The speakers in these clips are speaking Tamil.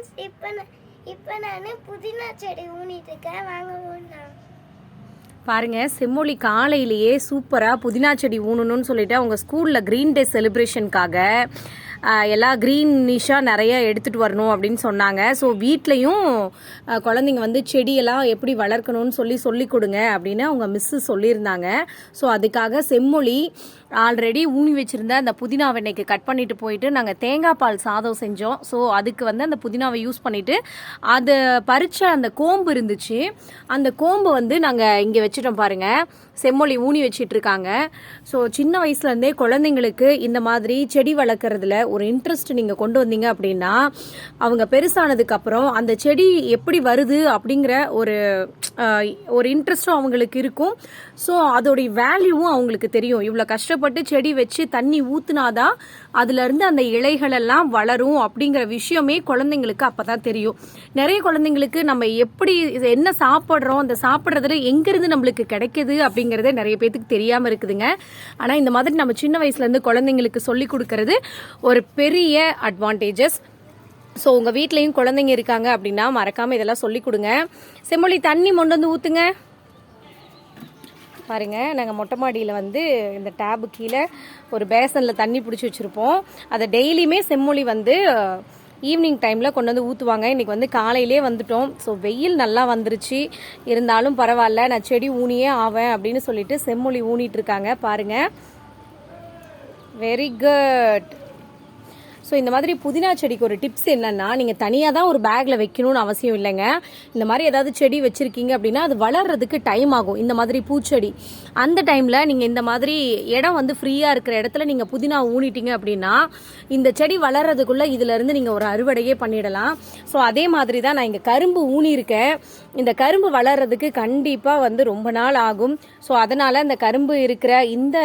ஃப்ரெண்ட்ஸ் இப்போ நான் இப்போ நான் புதினா செடி ஊனிட்டு இருக்கேன் வாங்க ஊனலாம். பாருங்க செம்மொழி காலையிலேயே சூப்பராக புதினா செடி ஊனணும்னு சொல்லிட்டு அவங்க ஸ்கூலில் க்ரீன் டே செலிப்ரேஷனுக்காக எல்லாம் க்ரீனிஷாக நிறைய எடுத்துகிட்டு வரணும் அப்படின்னு சொன்னாங்க. ஸோ வீட்லேயும் குழந்தைங்க வந்து செடியெல்லாம் எப்படி வளர்க்கணும்னு சொல்லி சொல்லி கொடுங்க அப்படின்னு அவங்க மிஸ்ஸு சொல்லியிருந்தாங்க. ஸோ அதுக்காக செம்மொழி ஆல்ரெடி ஊனி வச்சுருந்த அந்த புதினாவை இன்னைக்கு கட் பண்ணிட்டு போயிட்டு நாங்கள் தேங்காய் பால் சாதம் செஞ்சோம். ஸோ அதுக்கு வந்து அந்த புதினாவை யூஸ் பண்ணிவிட்டு அது பறிச்ச அந்த கோம்பு இருந்துச்சு. அந்த கோம்பு வந்து நாங்கள் இங்கே வச்சுட்டோம் பாருங்க. செம்மொழி ஊனி வச்சிட்ருக்காங்க ஸோ சின்ன வயசுலேருந்தே குழந்தைங்களுக்கு இந்த மாதிரி செடி வளர்க்குறதுல ஒரு இன்ட்ரெஸ்ட் நீங்கள் கொண்டு வந்தீங்க அப்படின்னா அவங்க பெருசானதுக்கு அப்புறம் அந்த செடி எப்படி வருது அப்படிங்கிற ஒரு ஒரு இன்ட்ரெஸ்ட்டும் அவங்களுக்கு இருக்கும். ஸோ அதோடைய வேல்யூவும் அவங்களுக்கு தெரியும். இவ்வளோ கஷ்டப்பட்டு செடி வச்சு தண்ணி ஊற்றுனாதான் அதுலேருந்து அந்த இலைகள் எல்லாம் வளரும் அப்படிங்கிற விஷயமே குழந்தைங்களுக்கு அப்போ தான் தெரியும். நிறைய குழந்தைங்களுக்கு நம்ம எப்படி இது என்ன சாப்பிட்றோம் அந்த சாப்பிட்றதுல எங்கேருந்து நம்மளுக்கு கிடைக்குது அப்படிங்கிறதே நிறைய பேத்துக்கு தெரியாமல் இருக்குதுங்க. ஆனால் இந்த மாதிரி நம்ம சின்ன வயசுலேருந்து குழந்தைங்களுக்கு சொல்லி கொடுக்கறது ஒரு ஒரு பெரிய அட்வான்டேஜஸ் ஸோ உங்கள் வீட்லேயும் குழந்தைங்க இருக்காங்க அப்படின்னா மறக்காமல் இதெல்லாம் சொல்லி கொடுங்க. செம்மொழி தண்ணி மொண்டு வந்து ஊற்றுங்க பாருங்கள் நாங்கள் மொட்டை மாடியில் வந்து இந்த டேபு கீழே ஒரு பேசனில் தண்ணி பிடிச்சி வச்சுருப்போம். அதை டெய்லியுமே செம்மொழி வந்து ஈவினிங் டைமில் கொண்டு வந்து ஊற்றுவாங்க இன்றைக்கி வந்து காலையிலே வந்துட்டோம். ஸோ வெயில் நல்லா வந்துருச்சு. இருந்தாலும் பரவாயில்ல நான் செடி ஊனியே ஆவேன் அப்படின்னு சொல்லிட்டு செம்மொழி ஊனிட்டு இருக்காங்க. பாருங்கள் வெரி குட் ஸோ இந்த மாதிரி புதினா செடிக்கு ஒரு டிப்ஸ் என்னென்னா நீங்கள் தனியாக தான் ஒரு பேக்கில் வைக்கணும்னு அவசியம் இல்லைங்க. இந்த மாதிரி ஏதாவது செடி வச்சுருக்கீங்க அப்படின்னா அது வளர்றதுக்கு டைம் ஆகும். இந்த மாதிரி பூச்செடி. அந்த டைமில் நீங்கள் இந்த மாதிரி இடம் வந்து ஃப்ரீயாக இருக்கிற இடத்துல நீங்கள் புதினா ஊனிட்டீங்க அப்படின்னா இந்த செடி வளர்றதுக்குள்ளே இதிலேருந்து நீங்கள் ஒரு அறுவடையே பண்ணிடலாம். ஸோ அதே மாதிரி தான் நான் இங்கே கரும்பு ஊனியிருக்கேன். இந்த கரும்பு வளர்றதுக்கு கண்டிப்பாக வந்து ரொம்ப நாள் ஆகும். ஸோ அதனால் இந்த கரும்பு இருக்கிற இந்த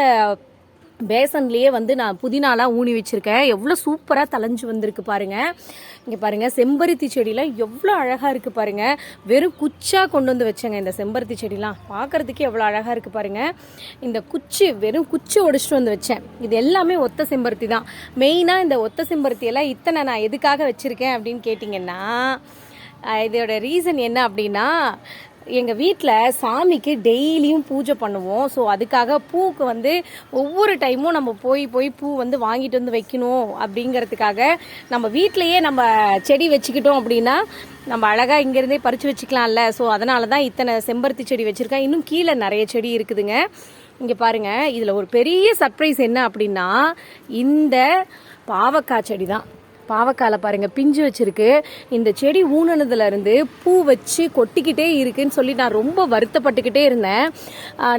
பேசன்லேயே வந்து நான் புதினாலாம் ஊனி வச்சுருக்கேன். எவ்வளோ சூப்பராக தலைஞ்சு வந்திருக்கு பாருங்கள் இங்கே பாருங்க செம்பருத்தி செடிலாம் எவ்வளோ அழகாக இருக்குது பாருங்கள் வெறும் குச்சாக கொண்டு வந்து வச்சேங்க இந்த செம்பருத்தி செடிலாம். பார்க்கறதுக்கே எவ்வளோ அழகாக இருக்குது பாருங்க. இந்த குச்சி வெறும் குச்சி ஒடிச்சிட்டு வந்து வச்சேன். இது எல்லாமே ஒத்த செம்பருத்தி தான். மெயினாக இந்த ஒத்த செம்பருத்தி எல்லாம் இத்தனை நான் எதுக்காக வச்சுருக்கேன் அப்படின்னு கேட்டிங்கன்னா இதோட ரீசன் என்ன அப்படின்னா எங்கள் வீட்டில் சாமிக்கு டெய்லியும் பூஜை பண்ணுவோம். ஸோ அதுக்காக பூவுக்கு வந்து ஒவ்வொரு டைமும் நம்ம போய் போய் பூ வந்து வாங்கிட்டு வந்து வைக்கணும் அப்படிங்கிறதுக்காக நம்ம வீட்டிலையே நம்ம செடி வச்சுக்கிட்டோம் அப்படின்னா நம்ம அழகாக இங்கேருந்தே பறித்து வச்சுக்கலாம்ல. ஸோ அதனால தான் இத்தனை செம்பருத்தி செடி வச்சுருக்கேன். இன்னும் கீழே நிறைய செடி இருக்குதுங்க. இங்கே பாருங்கள் இதில் ஒரு பெரிய சர்ப்ரைஸ் என்ன அப்படின்னா இந்த பாவக்காய் செடி தான் பாவக்கால பாருங்க பிஞ்சு வச்சிருக்கு. இந்த செடி ஊனனதுல இருந்து பூ வச்சு கொட்டிக்கிட்டே இருக்குன்னு சொல்லி நான் ரொம்ப வருத்தப்பட்டுக்கிட்டே இருந்தேன்.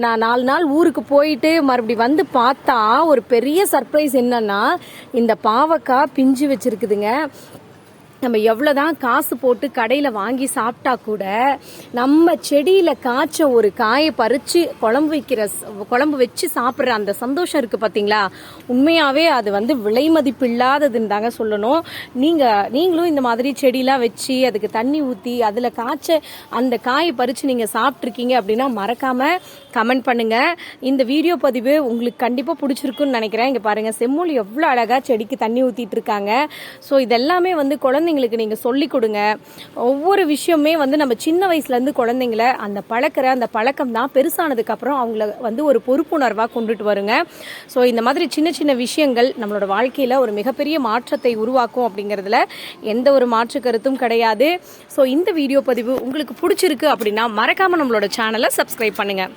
நான் நாலு நாள் ஊருக்கு போயிட்டு மறுபடி வந்து பார்த்தா ஒரு பெரிய சர்ப்ரைஸ் என்னன்னா இந்த பாவக்காய் பிஞ்சு வச்சிருக்குதுங்க. நம்ம எவ்வளோதான் காசு போட்டு கடையில் வாங்கி சாப்பிட்டா கூட நம்ம செடியில் காய்ச்ச ஒரு காயை பறித்து குழம்பு வைக்கிற குழம்பு வச்சு சாப்பிட்ற அந்த சந்தோஷம் இருக்குது பார்த்தீங்களா உண்மையாகவே அது வந்து விலை மதிப்பு இல்லாததுன்னு தாங்க சொல்லணும். நீங்கள் நீங்களும் இந்த மாதிரி செடியெலாம் வச்சு அதுக்கு தண்ணி ஊற்றி அதில் காய்ச்ச அந்த காயை பறித்து நீங்கள் சாப்பிட்ருக்கீங்க அப்படின்னா மறக்காமல் கமெண்ட் பண்ணுங்கள் இந்த வீடியோ பதிவு உங்களுக்கு கண்டிப்பாக பிடிச்சிருக்குன்னு நினைக்கிறேன். இங்கே பாருங்கள் செம்மொழி எவ்வளோ அழகாக செடிக்கு தண்ணி ஊற்றிட்டு இருக்காங்க. ஸோ இதெல்லாமே வந்து குழந்தைங்க குழந்தைங்களுக்கு நீங்கள் சொல்லிக் கொடுங்க. ஒவ்வொரு விஷயமே வந்து நம்ம சின்ன வயசுலேருந்து குழந்தைங்கள அந்த பழக்கிற அந்த பழக்கம் தான் பெருசானதுக்கப்புறம் அவங்கள வந்து ஒரு பொறுப்புணர்வாக கொண்டுட்டு வருங்க. ஸோ இந்த மாதிரி சின்ன சின்ன விஷயங்கள் நம்மளோட வாழ்க்கையில் ஒரு மிகப்பெரிய மாற்றத்தை உருவாக்கும் அப்படிங்கிறதுல எந்த ஒரு மாற்று கருத்தும் கிடையாது. ஸோ இந்த வீடியோ பதிவு உங்களுக்கு பிடிச்சிருக்கு அப்படின்னா மறக்காமல் நம்மளோட சேனலை சப்ஸ்கிரைப் பண்ணுங்கள்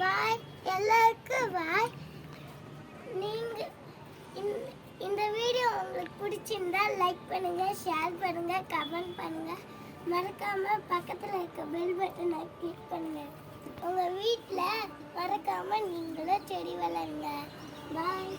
பாய் எல்லாருக்கும் பாய் நீங்க இந்த- இந்த வீடியோ உங்களுக்கு பிடிச்சிருந்தா லைக் பண்ணுங்க ஷேர் பண்ணுங்க கமெண்ட் பண்ணுங்க. மறக்காம பக்கத்துல இருக்க பெல் பட்டனை கிளிக் பண்ணுங்க. உங்க வீட்ல மறக்காம நீங்களும் செடி வளருங்க. பாய்